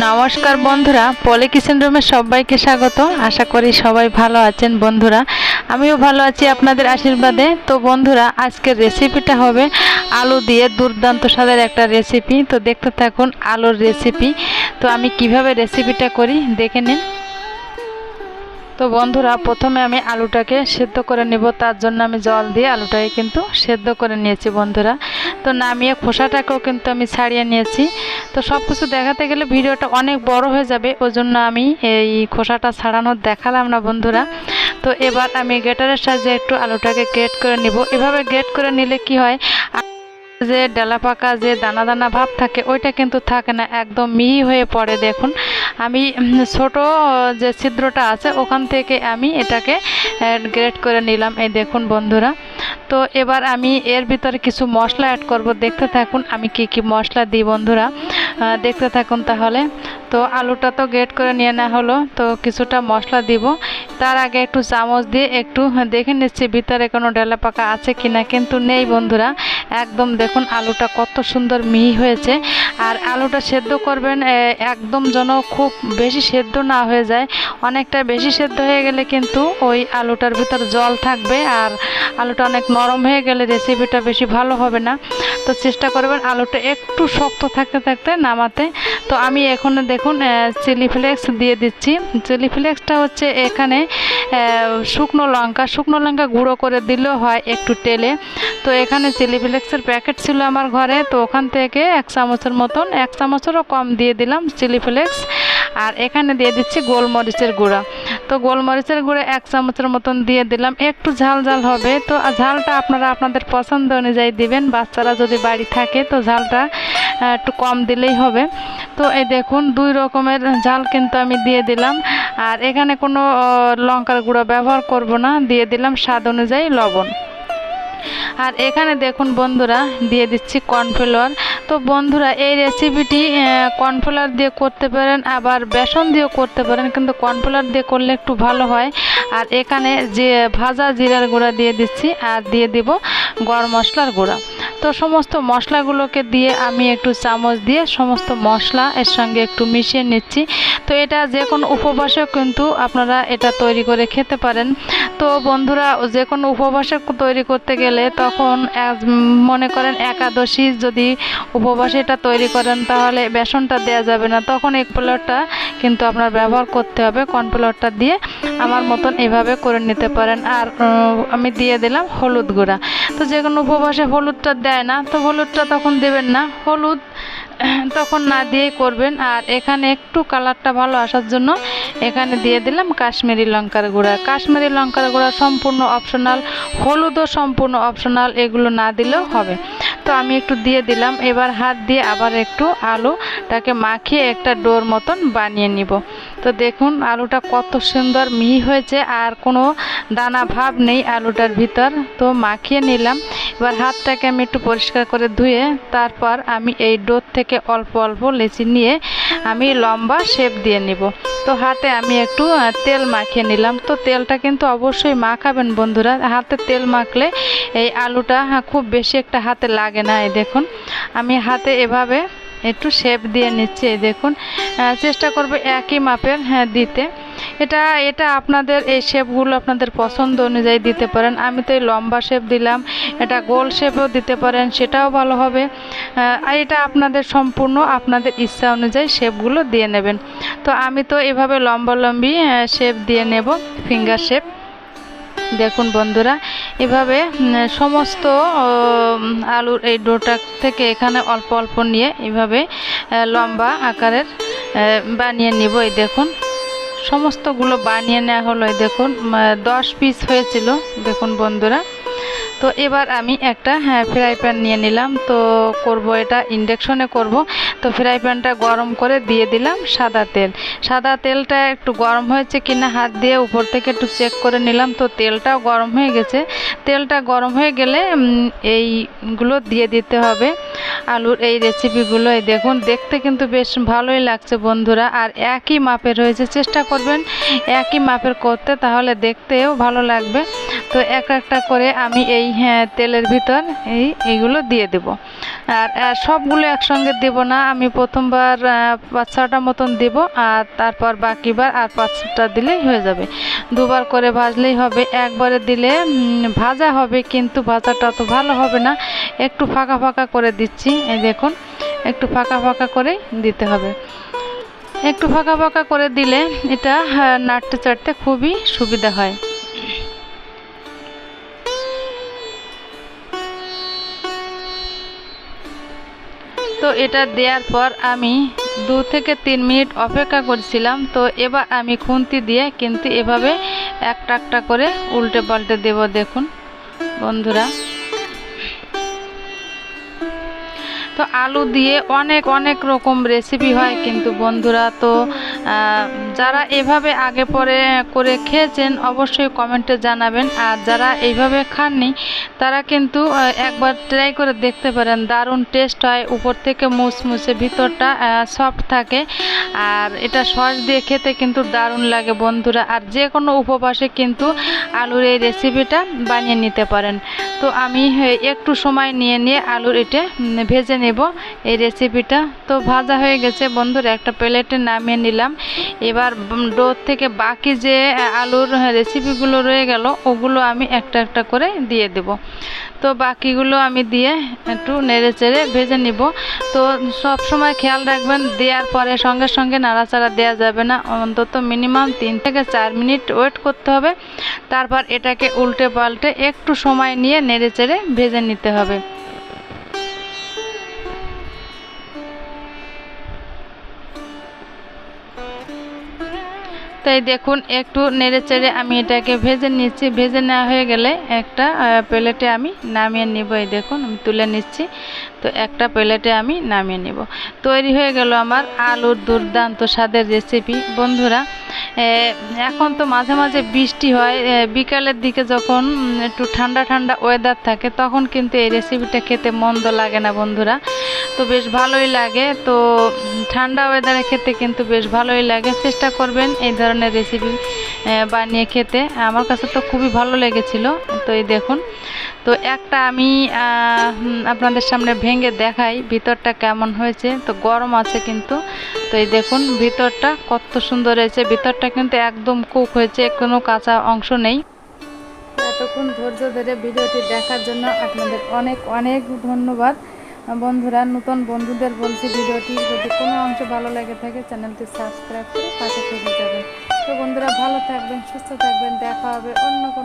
নমস্কার বন্ধুরা পলি কিচেন রুমে সবাইকে স্বাগত। আশা করি সবাই ভালো আছেন বন্ধুরা। আমিও ভালো আছি আপনাদের আশীর্বাদে। তো বন্ধুরা, আজকের রেসিপিটা হবে আলু দিয়ে দুর্দান্ত স্বাদের একটা রেসিপি তো দেখতে থাকুন আলুর রেসিপি তো আমি কীভাবে রেসিপিটা করি, দেখে নিন। তো বন্ধুরা, প্রথমে আমি আলুটাকে সেদ্ধ করে নেব। তার জন্য আমি জল দিয়ে আলুটাকে কিন্তু সেদ্ধ করে নিয়েছি বন্ধুরা। তো নামিয়ে খোসাটাকেও কিন্তু আমি ছাড়িয়ে নিয়েছি। তো সব কিছু দেখাতে গেলে ভিডিওটা অনেক বড় হয়ে যাবে ওই জন্য আমি এই খোসাটা ছাড়ানোর দেখালাম না বন্ধুরা। তো এবার আমি গেটারের সাহায্যে একটু আলুটাকে গ্রেট করে নিব। এভাবে গ্রেট করে নিলে কি হয় যে ডালা পাকা যে দানা দানা ভাব থাকে, ওইটা কিন্তু থাকে না, একদম মিহি হয়ে পড়ে। দেখুন, আমি ছোট যে ছিদ্রটা আছে, ওখান থেকে আমি এটাকে গ্রেট করে নিলাম। এই দেখুন বন্ধুরা, তো এবার আমি এর ভিতরে কিছু মশলা অ্যাড করব। দেখতে থাকুন, আমি কি কি মশলা দিই বন্ধুরা। দেখতে থাকুন তাহলে। তো আলুটা তো গ্রেট করে নিয়ে নেওয়া হলো, তো কিছুটা মশলা দিব। তার আগে একটু চামচ দিয়ে একটু দেখে নিচ্ছি, ভিতরে কোনো ডেলা পাকা আছে কিনা, কিন্তু নেই বন্ধুরা। একদম দেখুন আলুটা কত সুন্দর মিহি হয়েছে। আর আলুটা সেদ্ধ করবেন একদম যেন খুব বেশি সেদ্ধ না হয়ে যায়। অনেকটা বেশি সেদ্ধ হয়ে গেলে কিন্তু ওই আলুটার ভিতর জল থাকবে আর আলুটা অনেক নরম হয়ে গেলে রেসিপিটা বেশি ভালো হবে না। তো চেষ্টা করবেন আলুটা একটু শক্ত থাকতে থাকতে নামাতে। তো আমি এখন দেখুন চিলি ফ্লেক্স দিয়ে দিচ্ছি। চিলি ফ্লেক্সটা হচ্ছে এখানে শুকনো লঙ্কা। শুকনো লঙ্কা গুঁড়ো করে দিলেও হয় একটু তেলে। তো এখানে চিলি ফ্লেক্সের প্যাকেট ছিল আমার ঘরে। তো ওখান থেকে এক চামচের মতন, এক চামচেরও কম দিয়ে দিলাম চিলি ফ্লেক্স আর এখানে দিয়ে দিচ্ছি গোলমরিচের গুঁড়া। তো গোলমরিচের গুঁড়া এক চামচের মতন দিয়ে দিলাম। একটু ঝাল ঝাল হবে। তো ঝালটা আপনারা আপনাদের পছন্দ অনুযায়ী দিবেন। বাচ্চারা যদি বাড়ি থাকে, তো ঝালটা একটু কম দিলেই হবে। তো এই দেখুন, দুই রকমের ঝাল কিন্তু আমি দিয়ে দিলাম। আর এখানে কোনো লঙ্কার গুঁড়ো ব্যবহার করব না, দিয়ে দিলাম স্বাদ অনুযায়ী লবণ। আর এখানে দেখুন বন্ধুরা, দিয়ে দিচ্ছি কর্নফ্লাওয়ার। তো বন্ধুরা, এই রেসিপিটি কর্নফ্লাওয়ার দিয়ে করতে পারেন, আবার বেসন দিয়েও করতে পারেন, কিন্তু কর্নফ্লাওয়ার দিয়ে করলে একটু ভালো হয়। আর এখানে যে ভাজা জিরার গুঁড়া দিয়ে দিচ্ছি, আর দিয়ে দিব গরম মশলার গুঁড়া। তো সমস্ত মশলাগুলোকে দিয়ে আমি একটু চামচ দিয়ে সমস্ত মশলা এর সঙ্গে একটু মিশিয়ে নিচ্ছি। তো এটা যে কোনো উপবাসেও কিন্তু আপনারা এটা তৈরি করে খেতে পারেন। তো বন্ধুরা, যে কোনো উপবাসে তৈরি করতে গেলে তখন মনে করেন একাদশী যদি উপবাসে এটা তৈরি করেন তাহলে বেসনটা দেওয়া যাবে না। তখন এক প্লেটটা কিন্তু আপনার ব্যবহার করতে হবে। কর্নফ্লাওয়ারটা দিয়ে আমার মতন এভাবে করে নিতে পারেন। আর আমি দিয়ে দিলাম হলুদ গুঁড়া। তো যে কোনো উপবাসে হলুদটা দেয় না, তো হলুদটা তখন দেবেন না। হলুদ তখন না দিয়েই করবেন। আর এখানে একটু কালারটা ভালো আসার জন্য এখানে দিয়ে দিলাম কাশ্মীরি লঙ্কার গুঁড়া। কাশ্মীরি লঙ্কার গুঁড়া সম্পূর্ণ অপশনাল হলুদও সম্পূর্ণ অপশনাল এগুলো না দিলেও হবে। তো আমি একটু দিয়ে দিলাম, এবার হাত দিয়ে আবার একটু আলুটাকে মাখিয়ে একটা ডোর মতন বানিয়ে নিব। তো দেখুন আলুটা কত সুন্দর মিহি হয়েছে, আর কোনো দানা ভাব নেই আলুটার ভিতর। তো মাখিয়ে নিলাম এবার হাতটাকে আমি একটু পরিষ্কার করে ধুয়ে তারপর আমি এই ডোর থেকে অল্প অল্প লেচি নিয়ে আমি লম্বা শেপ দিয়ে নিব। তো হাতে আমি একটু তেল মাখিয়ে নিলাম। তো তেলটা কিন্তু অবশ্যই মাখাবেন বন্ধুরা। হাতে তেল মাখলে এই আলুটা হ্যাঁ, খুব বেশি একটা হাতে লাগে না এই দেখুন। আমি হাতে এভাবে একটু শেপ দিয়ে নিচ্ছি এই দেখুন। চেষ্টা করবে একই মাপের হ্যাঁ দিতে। এটা এটা আপনাদের এই শেপগুলো আপনাদের পছন্দ অনুযায়ী দিতে পারেন। আমি তো এই লম্বা শেপ দিলাম, এটা গোল শেপও দিতে পারেন, সেটাও ভালো হবে। আর এটা আপনাদের সম্পূর্ণ আপনাদের ইচ্ছা অনুযায়ী শেপগুলো দিয়ে নেবেন। তো আমি তো এভাবে লম্বা লম্বি শেপ দিয়ে নেব ফিঙ্গার শেপ দেখুন বন্ধুরা, এভাবে সমস্ত আলুর এই ডোটা থেকে এখানে অল্প অল্প নিয়ে এভাবে লম্বা আকারের বানিয়ে নিব। এই দেখুন সমস্তগুলো বানিয়ে নেওয়া হলো দেখুন দশ পিস হয়েছিল, দেখুন বন্ধুরা। তো এবার আমি একটা হ্যাঁ ফ্রাই প্যান নিয়ে নিলাম, তো করব এটা ইন্ডাকশনে করব। তো ফ্রাই প্যানটা গরম করে দিয়ে দিলাম সাদা তেল। সাদা তেলটা একটু গরম হয়েছে কিনা হাত দিয়ে উপর থেকে একটু চেক করে নিলাম, তো তেলটাও গরম হয়ে গেছে। তেলটা গরম হয়ে গেলে এইগুলো দিয়ে দিতে হবে। আলুর এই রেসিপিগুলোই দেখুন, দেখতে কিন্তু বেশ ভালোই লাগছে বন্ধুরা। আর একই মাপের রয়েছে চেষ্টা করবেন একই মাপের করতে, তাহলে দেখতেও ভালো লাগবে। তো এক একটা করে আমি এই হ্যাঁ, তেলের ভিতর এই এইগুলো দিয়ে দেব। আর সবগুলো একসঙ্গে দেব না আমি প্রথমবার পাঁচ ছটা মতন দেব আর তারপর বাকিবার আর পাঁচটা দিলেই হয়ে যাবে। দুবার করে ভাজলেই হবে। একবারে দিলে ভাজা হবে কিন্তু ভাজাটা অত ভালো হবে না। একটু ফাঁকা ফাঁকা করে দিচ্ছি এই দেখুন একটু ফাঁকা ফাঁকা করেই দিতে হবে। একটু ফাঁকা ফাঁকা করে দিলে এটা হ্যাঁ, নাড়তে চাড়তে খুবই সুবিধা হয়। তো এটা দেওয়ার পর আমি দু থেকে তিন মিনিট অপেক্ষা করছিলাম। তো এবার আমি খুন্তি দিয়ে কিন্তু এভাবে একটা একটা করে উল্টে পাল্টে দেব, দেখুন বন্ধুরা। তো আলু দিয়ে অনেক অনেক রকম রেসিপি হয় কিন্তু বন্ধুরা। তো যারা এভাবে আগে পরে করে খেয়েছেন অবশ্যই কমেন্টে জানাবেন। আর যারা এইভাবে খাননি, তারা কিন্তু একবার ট্রাই করে দেখতে পারেন। দারুণ টেস্ট হয়। উপর থেকে মুসমুসে ভিতরটা সফট থাকে। আর এটা সস দিয়ে খেতে কিন্তু দারুণ লাগে বন্ধুরা। আর যে কোনো উপবাসে কিন্তু আলুর এই রেসিপিটা বানিয়ে নিতে পারেন। তো আমি একটু সময় নিয়ে নিয়ে আলুর এটা ভেজে নেব। এই রেসিপিটা তো ভাজা হয়ে গেছে। বন্ধুরা, একটা প্লেটে নামিয়ে নিলাম। এবার ডো থেকে বাকি যে আলুর রেসিপিগুলো রয়ে গেল, ওগুলো আমি একটা একটা করে দিয়ে দেব। তো বাকিগুলো আমি দিয়ে একটু নেড়ে চেড়ে ভেজে নিব। তো সব সময় খেয়াল রাখবেন, দেওয়ার পরে সঙ্গে সঙ্গে নাড়াচাড়া দেওয়া যাবে না। অন্তত মিনিমাম তিন থেকে চার মিনিট ওয়েট করতে হবে। তারপর এটাকে উল্টে পাল্টে একটু সময় নিয়ে নেড়ে চেড়ে ভেজে নিতে হবে। তাই দেখুন, একটু নেড়ে চেড়ে আমি এটাকে ভেজে নিচ্ছি। ভেজে নেওয়া হয়ে গেলে একটা প্লেটে আমি নামিয়ে নিব। এই দেখুন, আমি তুলে নিচ্ছি। তো একটা প্লেটে আমি নামিয়ে নিব। তৈরি হয়ে গেল আমার আলুর দুর্দান্ত স্বাদের রেসিপি বন্ধুরা এখন তো মাঝে মাঝে বৃষ্টি হয় বিকালের দিকে যখন একটু ঠান্ডা ঠান্ডা ওয়েদার থাকে, তখন কিন্তু এই রেসিপিটা খেতে মন্দ লাগে না বন্ধুরা। তো বেশ ভালোই লাগে, তো ঠান্ডা ওয়েদারে খেতে কিন্তু বেশ ভালোই লাগে। চেষ্টা করবেন এই ধরনের রেসিপি বানিয়ে খেতে। আমার কাছে তো খুবই ভালো লেগেছিল। তো এই দেখুন, তো একটা আমি আপনাদের সামনে ভেঙে দেখাই ভিতরটা কেমন হয়েছে। তো গরম আছে কিন্তু। তো এই দেখুন, ভিতরটা কত সুন্দর হয়েছে। ভিতরটা কিন্তু একদম কুক হয়েছে, কোনো কাঁচা অংশ নেই। এতক্ষণ ধৈর্য ধরে ভিডিওটি দেখার জন্য আপনাদের অনেক অনেক ধন্যবাদ। বন্ধুরা, নতুন বন্ধুদের বলছি, ভিডিওটি যদি কোনো অংশ ভালো লেগে থাকে, চ্যানেলটি সাবস্ক্রাইব করে পাশে থেকে যাবেন। তো বন্ধুরা ভালো থাকবেন সুস্থ থাকবেন দেখা হবে অন্য কোনো